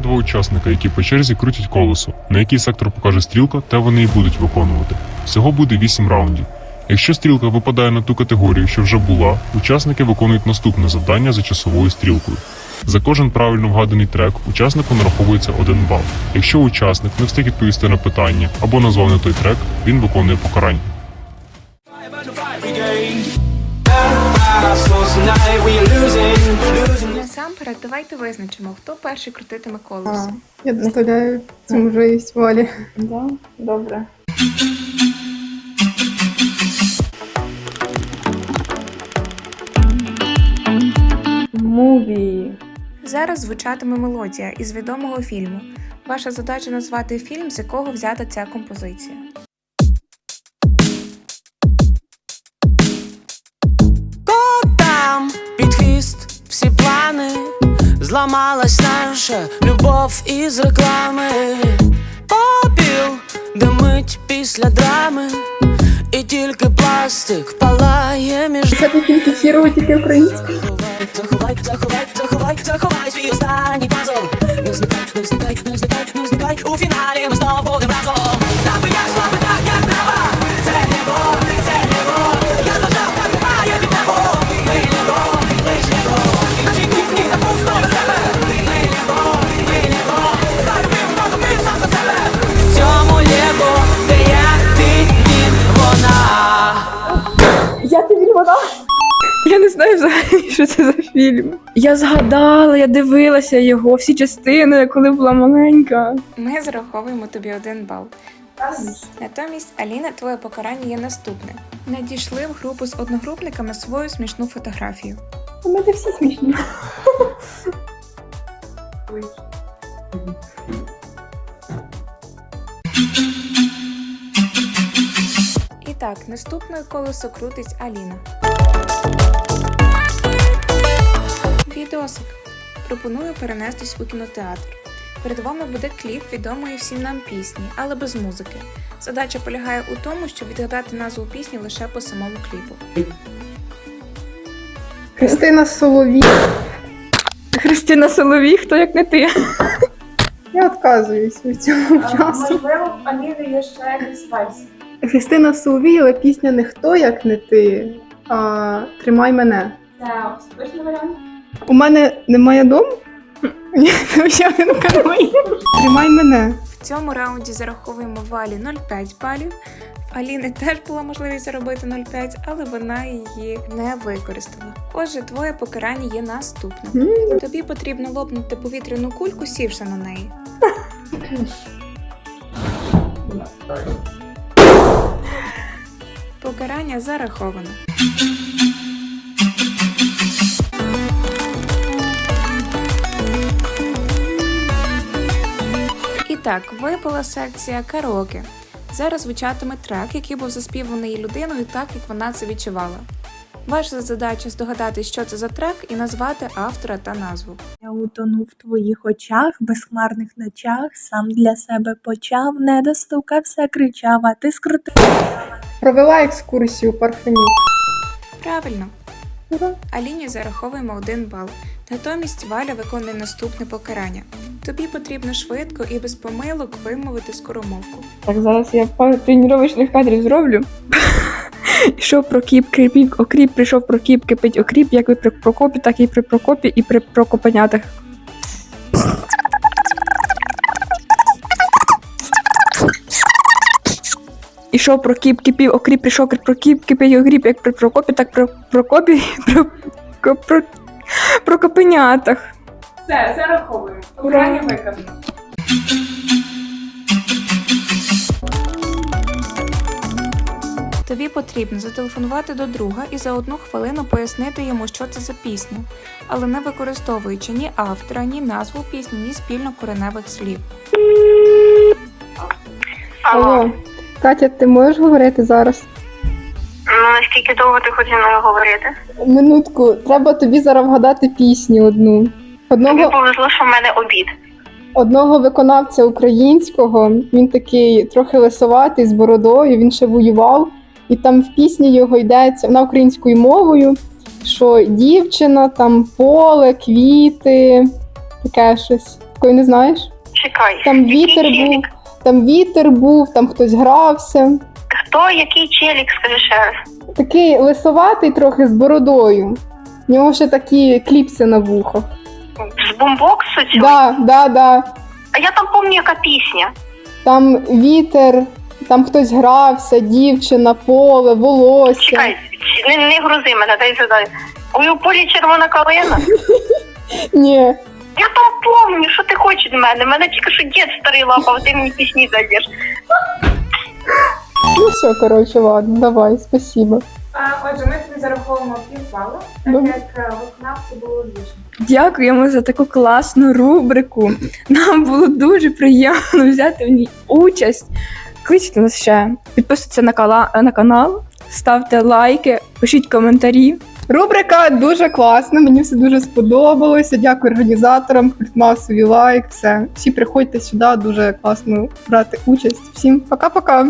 два учасника, які по черзі крутять колесо. На який сектор покаже стрілка, те вони і будуть виконувати. Всього буде 8 раундів. Якщо стрілка випадає на ту категорію, що вже була, учасники виконують наступне завдання за часовою стрілкою. За кожен правильно вгаданий трек учаснику нараховується один бал. Якщо учасник не встиг відповісти на питання або назвав не той трек, він виконує покарання. Насамперед, давайте визначимо, хто перший крутитиме колесо. Я доставляю цю можливість валі. Да? Добре. Муві. Зараз звучатиме мелодія із відомого фільму. Ваша задача назвати фільм, з якого взята ця композиція. зламалась наша любов із реклами, попіл димить після драми, і тільки пластик палає між Це такий кефіру тільки українською. Заховай, заховай, заховай, заховай свій останній пазл Не зникай, не зникай, не зникай, не зникай У фіналі ми знову вода. Я не знаю взагалі, що це за фільм. Я згадала, я дивилася його, всі частини, коли була маленька. Ми зараховуємо тобі один бал. Натомість, Аліна, твоє покарання є наступне. Надійшли в групу з одногрупниками свою смішну фотографію. У мене всі смішні. Так, наступне колесо крутить Аліна. Відосик. Пропоную перенестись у кінотеатр. Перед вами буде кліп відомої всім нам пісні, але без музики. Задача полягає у тому, щоб відгадати назву пісні лише по самому кліпу. Христина Соловій. Христина Соловій, хто як не ти. Я відказуюсь від цього часу. Можливо, в Аліни є ще якась версія. Христина Соловій, але пісня не хто як не ти, а тримай мене. Це остаточний варіант. У мене немає дому? Ні, не. Тримай мене. В цьому раунді зараховуємо Валі 0,5 балів. В Аліни теж була можливість заробити 0,5, але вона її не використала. Отже, твоє покарання є наступним. Тобі потрібно лопнути повітряну кульку, сівши на неї. Покарання зараховано. І так, випала секція караоке. Зараз звучатиме трек, який був заспіваний людиною так, як вона це відчувала. Ваша задача здогадати, що це за трек, і назвати автора та назву. Я утонув в твоїх очах, безхмарних ночах, сам для себе почав, не достукався, кричав, а ти скрутив. Провела екскурсію парфенюк. Правильно. Ура. Аліні зараховуємо один бал. Натомість Валя виконує наступне покарання. Тобі потрібно швидко і без помилок вимовити скоромовку. Так, зараз я пару тренувачних кадрів зроблю. Ішов прокіп, кріпів, окріп, прийшов прокіп, кипить окріп, як ви при Прокопі, так і при Прокопі, і при Прокопенятах. Ішов прокіп, кипів, окріп, прийшов прокіп, кипить окріп, як при Прокопі, так при Прокопі, і при про, про, Прокопенятах. Все, зараховуємо. Покарання виконано. Тобі потрібно зателефонувати до друга і за одну хвилину пояснити йому, що це за пісня, але не використовуючи ні автора, ні назву пісні, ні спільно кореневих слів. Алло. Катя, ти можеш говорити зараз? Ну, наскільки довго ти хочеш мною говорити? Минутку, треба тобі зараз вгадати пісню одну. Тобі повезло, що в мене обід. одного виконавця українського, він такий трохи лисоватий з бородою, він ще воював, і там в пісні його йдеться вона українською мовою, що дівчина, там поле, квіти, таке щось. Такої не знаєш? Чекай. Там вітер був? Там вітер був, там хтось грався. Хто, який челік, скажи ще раз. Такий лисоватий трохи з бородою. У нього ще такі кліпси на вухах. З бумбоксу цього? Да, да, да. А я там пам'ятаю, яка пісня. Там вітер, там хтось грався, дівчина, поле, волосся. Чекай, не, не грузи мене, дай задай. Ой, у полі червона калина. Ні. Я там помню, що ти хочеш від мене. Мене тільки що дід старий лапав, ти мені пісні даєш. Ну все, коротше, ладно, давай, спасибо. А, отже, ми тобі зараховуємо півбалу, так Добре. як е, виконавці було вічно. Дякуємо за таку класну рубрику. Нам було дуже приємно взяти в ній участь. Кличте нас ще, підписуйтесь на, кала- на канал, ставте лайки, пишіть коментарі. Рубрика дуже класна, мені все дуже сподобалося. Дякую організаторам, хто мав лайк. Все. Всі приходьте сюди, дуже класно брати участь. Всім пока-пока.